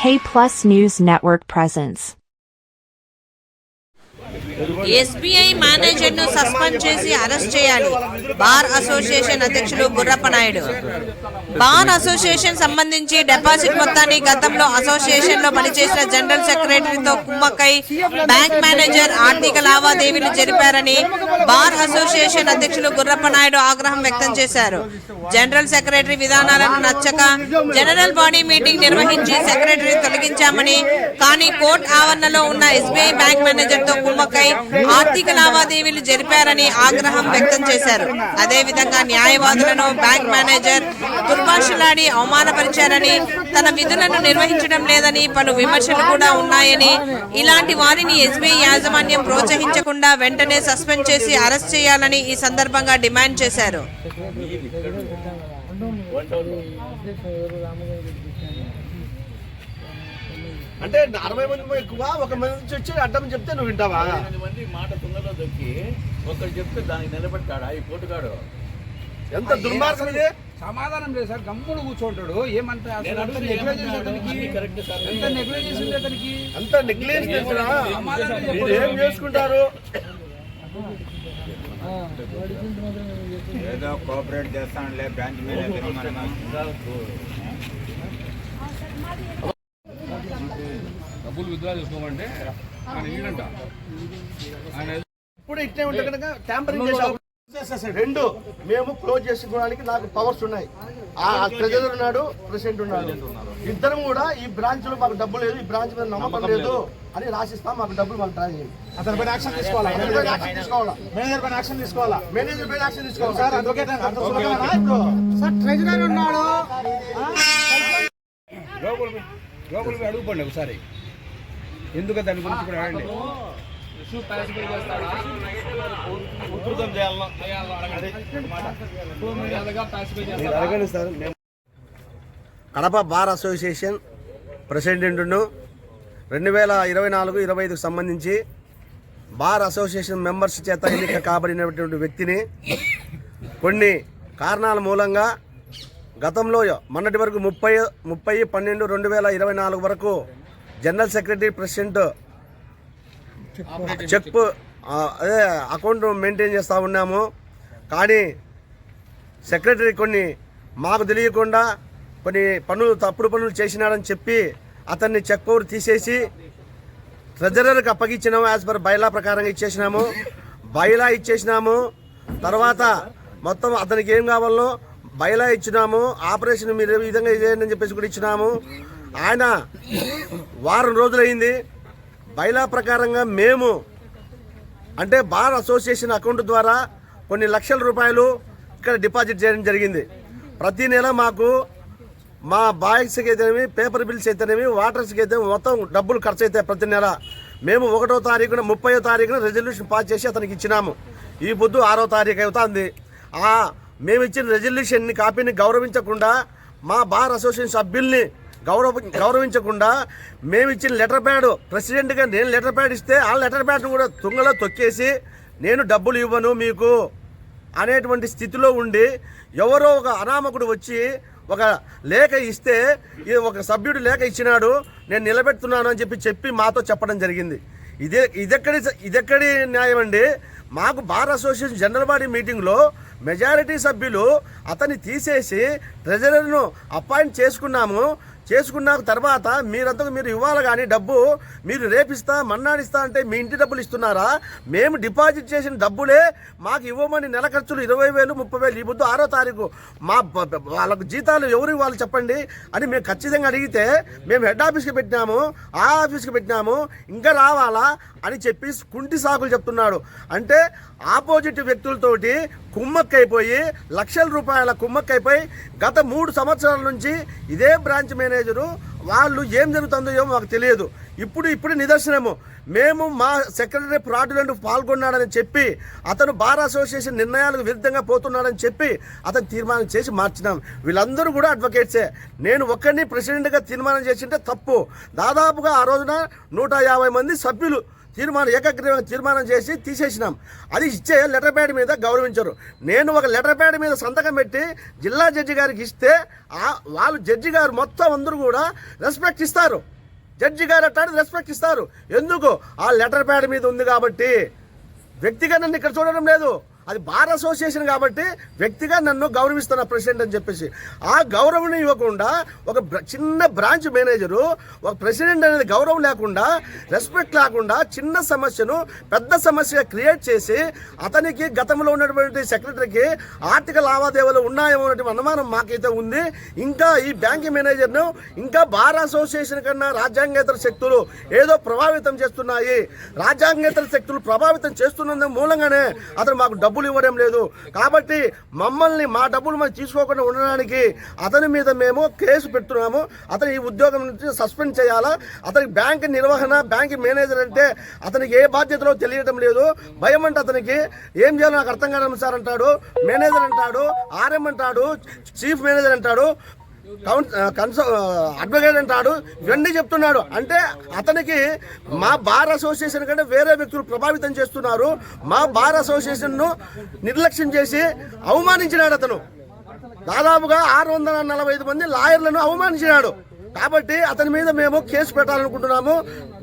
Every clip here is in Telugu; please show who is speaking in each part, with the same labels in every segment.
Speaker 1: K Plus News Network presents.
Speaker 2: SBI మేనేజర్ను suspend చేసి అరెస్ట్ చేయాలి. బార్ అసోసియేషన్ అధ్యక్షులు గుర్రప్ప నాయుడు. బార్ అసోసియేషన్ సంబంధించి డిపాజిట్ మొత్తాన్ని గతంలో అసోసియేషన్లో పనిచేసిన జనరల్ సెక్రటరీతో కుమ్మక్కై బ్యాంక్ మేనేజర్ ఆర్థిక లావాదేవీలు జరిపారని బార్ అసోసియేషన్ అధ్యక్షులు గుర్రప్ప నాయుడు ఆగ్రహం వ్యక్తం చేశారు. జనరల్ సెక్రటరీ విధానాలను నచ్చక జనరల్ బాడీ మీటింగ్ నిర్వహించి సెక్రటరీ తొలగించామని కానీ కోర్టు ఆవరణలో ఉన్న ఎస్బీఐ బ్యాంక్ మేనేజర్తో కుమ్మక్కై ఆర్థిక లావాదేవీలు జరిపారని ఆగ్రహం వ్యక్తం చేశారు. అదేవిధంగా న్యాయవాదులను బ్యాంక్ మేనేజర్ దుర్భాషలాడి అవమానపరిచారని తన విధులను నిర్వహించడం లేదని పలు విమర్శలు కూడా ఉన్నాయని ఇలాంటి వారిని ఎస్బీఐ యాజమాన్యం ప్రోత్సహించకుండా వెంటనే సస్పెండ్ చేసి అరెస్ట్ చేయాలని ఈ సందర్భంగా డిమాండ్ చేశారు.
Speaker 3: అంటే అరవై మంది ఎక్కువ ఒక మంది నుంచి వచ్చి అడ్డం చెప్తే నువ్వు వింటావా?
Speaker 4: మంది మాట తుంగలో దొక్కి ఒకరు చెప్తే దానికి నిలబెట్టాడా ఈ పోటుగాడు?
Speaker 3: ఎంత దుర్మార్గం ఇది?
Speaker 5: సమాధానం లేదు సార్ గమ్ముడు కూర్చోంటాడు. ఏమంటే అంత నెగ్లెజెన్స్. ఎంత నెగ్లెజెన్స్ ఉంది అతనికి?
Speaker 3: అంత మీరు. ఏం చేసుకుంటారు?
Speaker 6: ఏదో కోఆపరేట్ చేస్తానులే బ్రాంచ్ మేనేజర్ మనము
Speaker 5: డబ్బులు విత్డ్రా చేసుకోమంటే ఆయన ఇల్లంట. ఆయన
Speaker 3: ఇప్పుడు ఇట్లే ఉంటే కనుక ట్యాంపరింగ్ చేసే. రెండు మేము క్లోజ్ చేసుకోవడానికి నాకు పవర్స్ ఉన్నాయి. ఆ ట్రెజరర్ ఉన్నాడు ప్రెసిడెంట్ ఉన్నాడు. ఇద్దరం కూడా ఈ బ్రాంచ్లో మాకు డబ్బు లేదు ఈ బ్రాంచ్ మీద నమ్మకం లేదు. అని రాసిస్తాం మాకు డబ్బులు మాకు ట్రై చేయండి.
Speaker 7: అతని పైన యాక్షన్ తీసుకోవాలా?
Speaker 3: మేనేజర్ పైన యాక్షన్ తీసుకోవాలా?
Speaker 7: మేనేజర్ పైన యాక్షన్ తీసుకోవాలా?
Speaker 3: మేనేజర్ పైన యాక్షన్ తీసుకోవాలి?
Speaker 7: సార్ అడ్వకేట్ అంత సులభమేనా ఇప్పుడు.
Speaker 3: సార్ ట్రెజరర్ ఉన్నాడు.
Speaker 5: లోపల పోయి- లోపల పోయి అడుగుకోండి ఒకసారి. ఎందుకు దాని గురించి కూడా అడగండి
Speaker 3: కడప బార్ అసోసియేషన్ ప్రెసిడెంట్ను రెండు వేల ఇరవై నాలుగు ఇరవై ఐదుకు సంబంధించి బార్ అసోసియేషన్ మెంబర్స్ చేత ఎన్నిక కాబడినటువంటి వ్యక్తిని కొన్ని కారణాల మూలంగా గతంలో మొన్నటి వరకు ముప్పై ముప్పై పన్నెండు రెండు వేల ఇరవై నాలుగు వరకు జనరల్ సెక్రటరీ ప్రెసిడెంట్ చెక్ అదే అకౌంట్ మెయింటైన్ చేస్తూ ఉన్నాము. కానీ సెక్రటరీ కొన్ని మాకు తెలియకుండా కొన్ని పనులు తప్పుడు పనులు చేసినాడని చెప్పి అతన్ని చెక్ పవర్ తీసేసి ట్రెజరర్కి అప్పగించినాము యాజ్ పర్ బైలా ప్రకారంగా ఇచ్చేసినాము. బైలా ఇచ్చేసినాము. తర్వాత మొత్తం అతనికి ఏం కావాలనో బైలా ఇచ్చినాము. ఆపరేషన్ మీరు ఈ విధంగా చేయండి అని చెప్పేసి కూడా ఇచ్చినాము. ఆయన వారం రోజులైంది. బైలా ప్రకారంగా మేము అంటే బార్ అసోసియేషన్ అకౌంట్ ద్వారా కొన్ని లక్షల రూపాయలు ఇక్కడ డిపాజిట్ చేయడం జరిగింది. ప్రతి నెల మాకు మా బాయ్స్కి అయితేనేమి పేపర్ బిల్స్ అయితేనేమి వాటర్స్కి అయితే మొత్తం డబ్బులు ఖర్చు అవుతాయి ప్రతి నెల. మేము ఒకటో తారీఖున ముప్పయో తారీఖున రెజల్యూషన్ పాస్ చేసి అతనికి ఇచ్చినాము. ఈ పొద్దు ఆరో తారీఖు అవుతుంది. మేము ఇచ్చిన రెజల్యూషన్ని కాపీని గౌరవించకుండా మా బార్ అసోసియేషన్ సభ్యుల్ని గౌరవ గౌరవించకుండా మేము ఇచ్చిన లెటర్ ప్యాడ్ ప్రెసిడెంట్గా నేను లెటర్ ప్యాడ్ ఇస్తే ఆ లెటర్ ప్యాడ్ను కూడా తుంగలో తొక్కేసి నేను డబ్బులు ఇవ్వను మీకు అనేటువంటి స్థితిలో ఉండి ఎవరో ఒక అనామకుడు వచ్చి ఒక లేఖ ఇస్తే ఈ ఒక సభ్యుడు లేఖ ఇచ్చినాడు నేను నిలబెడుతున్నాను అని చెప్పి చెప్పి మాతో చెప్పడం జరిగింది. ఇదే ఇదెక్కడి ఇదెక్కడి న్యాయం అండి? మాకు బార్ అసోసియేషన్ జనరల్ బాడీ మీటింగ్లో మెజారిటీ సభ్యులు అతన్ని తీసేసి ట్రెజరర్ను అపాయింట్ చేసుకున్నాము. చేసుకున్న తర్వాత మీరంతకు మీరు ఇవ్వాలి కానీ డబ్బు మీరు రేపిస్తా మన్నాడిస్తా అంటే మీ ఇంటి డబ్బులు ఇస్తున్నారా? మేము డిపాజిట్ చేసిన డబ్బులే మాకు ఇవ్వమని నెల ఖర్చులు ఇరవై వేలు ముప్పై వేలు. ఈ ఆరో తారీఖు. మా వాళ్ళకు జీతాలు ఎవరు ఇవ్వాలి చెప్పండి? అని మేము ఖచ్చితంగా అడిగితే మేము హెడ్ ఆఫీస్కి పెట్టినాము ఆ ఆఫీస్కి పెట్టినాము ఇంకా రావాలా అని చెప్పి కుంటి సాకులు చెప్తున్నాడు. అంటే ఆపోజిట్ వ్యక్తులతోటి కుమ్మక్కైపోయి లక్షల రూపాయల కుమ్మక్కైపోయి గత మూడు సంవత్సరాల నుంచి ఇదే బ్రాంచ్ మేనేజరు వాళ్ళు ఏం జరుగుతుందో ఏమో మాకు తెలియదు. ఇప్పుడు ఇప్పుడు నిదర్శనము. మేము మా సెక్రటరీ ఫ్రాడ్యులెంట్ పాల్గొన్నాడని చెప్పి అతను బార్ అసోసియేషన్ నిర్ణయాలకు విరుద్ధంగా పోతున్నాడని చెప్పి అతను తీర్మానం చేసి మార్చినాం. వీళ్ళందరూ కూడా అడ్వకేట్సే. నేను ఒక్కరిని ప్రెసిడెంట్గా తీర్మానం చేసింటే తప్పు. దాదాపుగా ఆ రోజున నూట యాభై మంది సభ్యులు తీర్మానం ఏకగ్రీవంగా తీర్మానం చేసి తీసేసినాం. అది ఇచ్చే లెటర్ ప్యాడ్ మీద గౌరవించరు. నేను ఒక లెటర్ ప్యాడ్ మీద సంతకం పెట్టి జిల్లా జడ్జి గారికి ఇస్తే ఆ వాళ్ళు జడ్జి గారు మొత్తం అందరూ కూడా రెస్పెక్ట్ ఇస్తారు. జడ్జి గారు అట్టాడు రెస్పెక్ట్ ఇస్తారు. ఎందుకు? ఆ లెటర్ ప్యాడ్ మీద ఉంది కాబట్టి వ్యక్తిగా నన్ను ఇక్కడ చూడడం లేదు. అది బార్ అసోసియేషన్ కాబట్టి వ్యక్తిగా నన్ను గౌరవిస్తున్న ప్రెసిడెంట్ అని చెప్పేసి. ఆ గౌరవం ఇవ్వకుండా ఒక చిన్న బ్రాంచ్ మేనేజరు ఒక ప్రెసిడెంట్ అనేది గౌరవం లేకుండా రెస్పెక్ట్ లేకుండా చిన్న సమస్యను పెద్ద సమస్య క్రియేట్ చేసి అతనికి గతంలో ఉన్నటువంటి సెక్రటరీకి ఆర్థిక లావాదేవీలు ఉన్నాయేమో అనే అనుమానం మాకైతే ఉంది. ఇంకా ఈ బ్యాంక్ మేనేజర్ను ఇంకా బార్ అసోసియేషన్ కన్నా రాజ్యాంగేతర శక్తులు ఏదో ప్రభావితం చేస్తున్నాయి. రాజ్యాంగేతర శక్తులు ప్రభావితం చేస్తున్నందు మూలంగానే అతను మాకు డబ్బులు ఇవ్వడం లేదు. కాబట్టి మమ్మల్ని మా డబ్బులు మనం తీసుకోకుండా ఉండడానికి అతని మీద మేము కేసు పెడుతున్నాము. అతని ఈ ఉద్యోగం నుంచి సస్పెండ్ చేయాలా? అతనికి బ్యాంక్ నిర్వహణ బ్యాంక్ మేనేజర్ అంటే అతనికి ఏ బాధ్యతలో తెలియడం లేదు. భయం అంటే అతనికి ఏం చేయాలో నాకు అర్థం కాదు సార్ అంటాడు. మేనేజర్ అంటాడు ఆర్ఎం అంటాడు చీఫ్ మేనేజర్ అంటాడు. కన్స అడ్వకేట్ అంటాడు. ఇవన్నీ చెప్తున్నాడు. అంటే అతనికి మా బార్ అసోసియేషన్ కంటే వేరే వ్యక్తులు ప్రభావితం చేస్తున్నారు. మా బార్ అసోసియేషన్ను నిర్లక్ష్యం చేసి అవమానించినాడు అతను. దాదాపుగా ఆరు వందల నలభై ఐదు మంది లాయర్లను అవమానించినాడు. కాబట్టి అతని మీద మేము కేసు పెట్టాలనుకుంటున్నాము.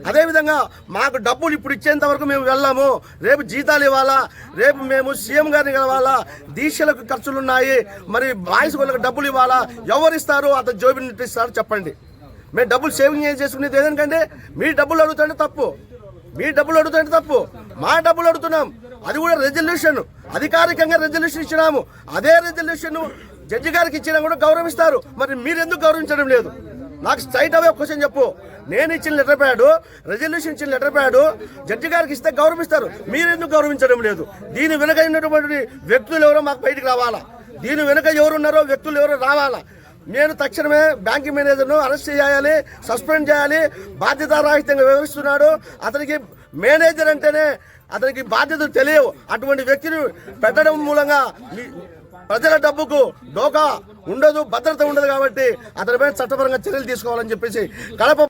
Speaker 3: అదేవిధంగా మాకు డబ్బులు ఇప్పుడు ఇచ్చేంత వరకు మేము వెళ్ళాము. రేపు జీతాలు ఇవ్వాలా? రేపు మేము సీఎం గారిని కలవాలా? దీక్షలకు ఖర్చులు ఉన్నాయి మరి బాయ్స్ వాళ్ళకి డబ్బులు ఇవ్వాలా? ఎవరిస్తారు? అతను జోబి ఇస్తారు చెప్పండి. మేము డబ్బులు సేవింగ్ చేసుకునేది? ఏదనికంటే మీ డబ్బులు అడుగుతుంటే తప్పు. మీ డబ్బులు అడుగుతుంటే తప్పు. మా డబ్బులు అడుగుతున్నాం. అది కూడా రెజల్యూషన్. అధికారికంగా రెజల్యూషన్ ఇచ్చినాము. అదే రెజల్యూషన్ జడ్జి గారికి ఇచ్చినా కూడా గౌరవిస్తారు. మరి మీరు ఎందుకు గౌరవించడం లేదు? నాకు స్ట్రైట్ అవే క్వశ్చన్ చెప్పు. నేను ఇచ్చిన లెటర్ ప్యాడ్ రెజల్యూషన్ ఇచ్చిన లెటర్ ప్యాడ్ జడ్జి గారికి ఇస్తే గౌరవిస్తారు. మీరు ఎందుకు గౌరవించడం లేదు? దీని వెనుక ఉన్నటువంటి వ్యక్తులు ఎవరో మాకు బయటికి రావాలా? దీని వెనుక ఎవరున్నారో వ్యక్తులు ఎవరో రావాలా? నేను తక్షణమే బ్యాంకింగ్ మేనేజర్ను అరెస్ట్ చేయాలి సస్పెండ్ చేయాలి బాధ్యతారాహిత్యంగా వ్యవహరిస్తున్నాడు అతనికి మేనేజర్ అంటేనే అతనికి బాధ్యతలు తెలియవు. అటువంటి వ్యక్తిని పెట్టడం మూలంగా ప్రజల డబ్బుకు డోకా ఉండదు భద్రత ఉండదు కాబట్టి అతనిపై చట్టపరంగా చర్యలు తీసుకోవాలని చెప్పేసి కడప